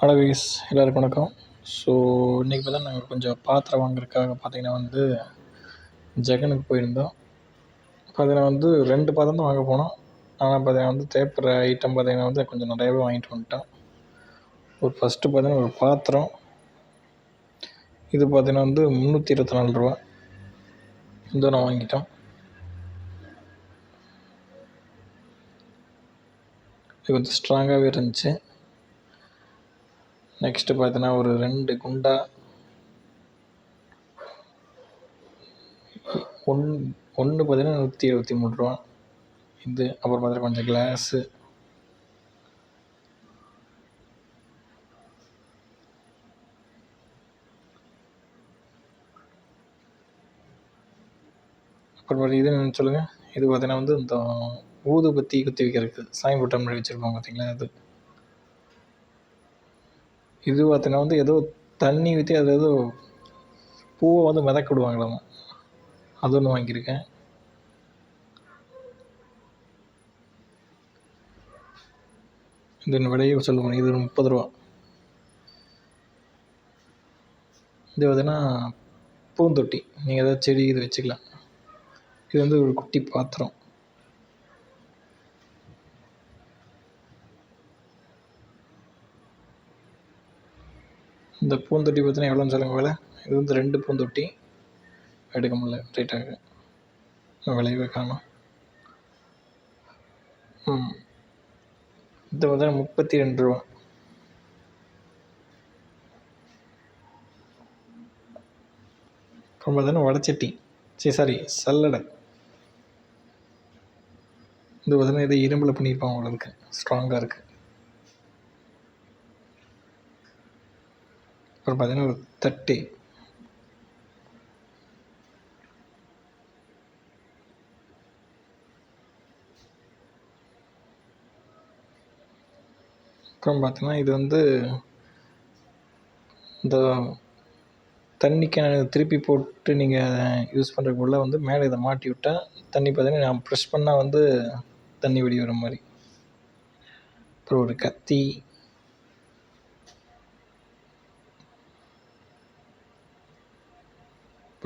Hello guys எல்லாருக்கும் வணக்கம். So இன்றைக்கி பார்த்தா நாங்கள் கொஞ்சம் பாத்திரம் வாங்குறதுக்காக பார்த்தீங்கன்னா வந்து ஜெகனுக்கு போயிருந்தோம். பார்த்தீங்கன்னா வந்து ரெண்டு பாத்திரம் தான் வாங்க போனோம். ஆனால் பார்த்தீங்கன்னா வந்து தேவைப்படுற ஐட்டம் பார்த்தீங்கன்னா வந்து கொஞ்சம் நிறையாவே வாங்கிட்டு வந்துட்டோம். ஒரு ஃபஸ்ட்டு பார்த்தீங்கன்னா ஒரு பாத்திரம். இது பார்த்தீங்கன்னா வந்து முந்நூற்றி இருபத்தி நாலு ரூபா. இந்த நான் வாங்கிட்டோம். இது கொஞ்சம் ஸ்ட்ராங்காகவே இருந்துச்சு. நெக்ஸ்ட்டு பார்த்தீங்கன்னா ஒரு ரெண்டு குண்டா ஒன் ஒன்று பார்த்தீங்கன்னா நூற்றி எழுபத்தி மூணு ரூபா. இது அப்புறம் பார்த்தீங்கன்னா கொஞ்சம் கிளாஸு அப்புறம் இது என்னன்னு சொல்லுங்கள் இது பார்த்தீங்கன்னா வந்து இந்த ஊதுபத்தி குத்தி வைக்கிறதுக்கு சாமி போட்ட மாதிரி வச்சுருப்போம் பார்த்தீங்களா அது? இது பார்த்தீங்கன்னா வந்து ஏதோ தண்ணி ஊற்றி அது ஏதோ பூவை வந்து மிதக்க விடுவாங்களாம் அது ஒன்று வாங்கியிருக்கேன். இதன் விலையை சொல்லுவாங்க இது முப்பது ரூபா. இது பார்த்தீங்கன்னா பூந்தொட்டி. நீங்கள் ஏதாவது செடி இது வச்சுக்கலாம். இது வந்து ஒரு குட்டி பாத்திரம். இந்த பூந்தொட்டி பார்த்தீங்கன்னா எவ்வளோன்னு சொல்லுங்கள் விலை இது வந்து ரெண்டு பூந்தொட்டி. எடுக்க முடியல ரேட்டாக விளையவே காணும். இது பார்த்தீங்கன்னா முப்பத்தி ரெண்டு ரூபா. அப்புறம் பார்த்தீங்கன்னா வடச்சட்டி. சரி சாரி சல்லடை. இது பார்த்தீங்கன்னா இதை இரும்பில் பண்ணியிருப்பாங்க உங்களுக்கு ஸ்ட்ராங்காக இருக்குது அப்புறம் பார்த்தீங்கன்னா ஒரு தட்டு அப்புறம் பார்த்தீங்கன்னா இது வந்து இந்த தண்ணி கேன் திருப்பி போட்டு நீங்கள் யூஸ் பண்ணுறக்குள்ளே வந்து மேலே இதை மாட்டி விட்டால் தண்ணி பார்த்தீங்கன்னா நான் ப்ரெஷ் பண்ணால் வந்து தண்ணி வெளியே வர மாதிரி. அப்புறம் ஒரு கத்தி.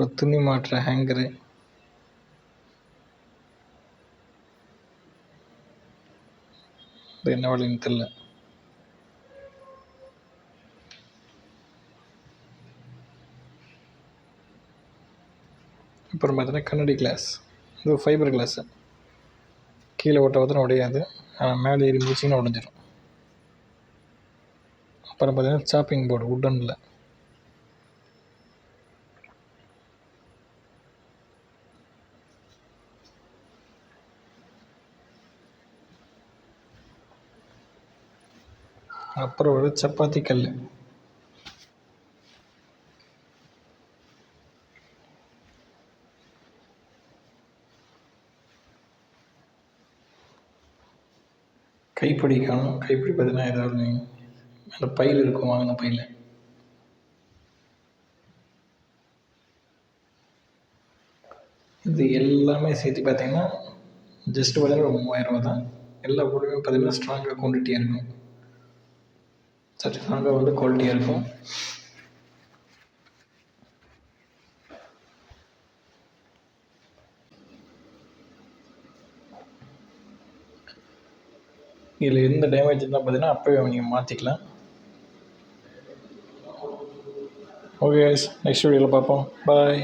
அப்புறம் துணி மாட்டுற ஹேங்கரு இது என்ன வழின்னு தெரில அப்புறம் பார்த்தீங்கன்னா கண்ணாடி கிளாஸ் இது ஃபைபர் கிளாஸு கீழே ஓட்ட ஓட்டணும் உடையாது. ஆனால் மேலே ஏறி முடிச்சிங்கன்னா உடஞ்சிடும் அப்புறம் பார்த்தீங்கன்னா சாப்பிங் போர்டு உட்டனில் அப்புறம் ஒரு சப்பாத்தி கல் கைப்பிடி காணும். கைப்பிடி பார்த்தீங்கன்னா ஏதாவது அந்த பையில் இருக்கும் வாங்கின பையில் இது எல்லாமே சேர்த்து பார்த்தீங்கன்னா ஜஸ்ட் பார்த்தீங்கன்னா ஒரு மூவாயிரரூவா தான். எல்லா பொருளுமே பார்த்தீங்கன்னா ஸ்ட்ராங்காக குவான்டிட்டியாக இருக்கும். சற்று ஸ்ட்ராங்காக வந்து குவாலிட்டியாக இருக்கும் இதில் எந்த டேமேஜ் இருந்தால் பார்த்தீங்கன்னா அப்போவே நீங்கள் மாற்றிக்கலாம் ஓகே நெக்ஸ்ட் வீடியோவில் பார்ப்போம். பாய்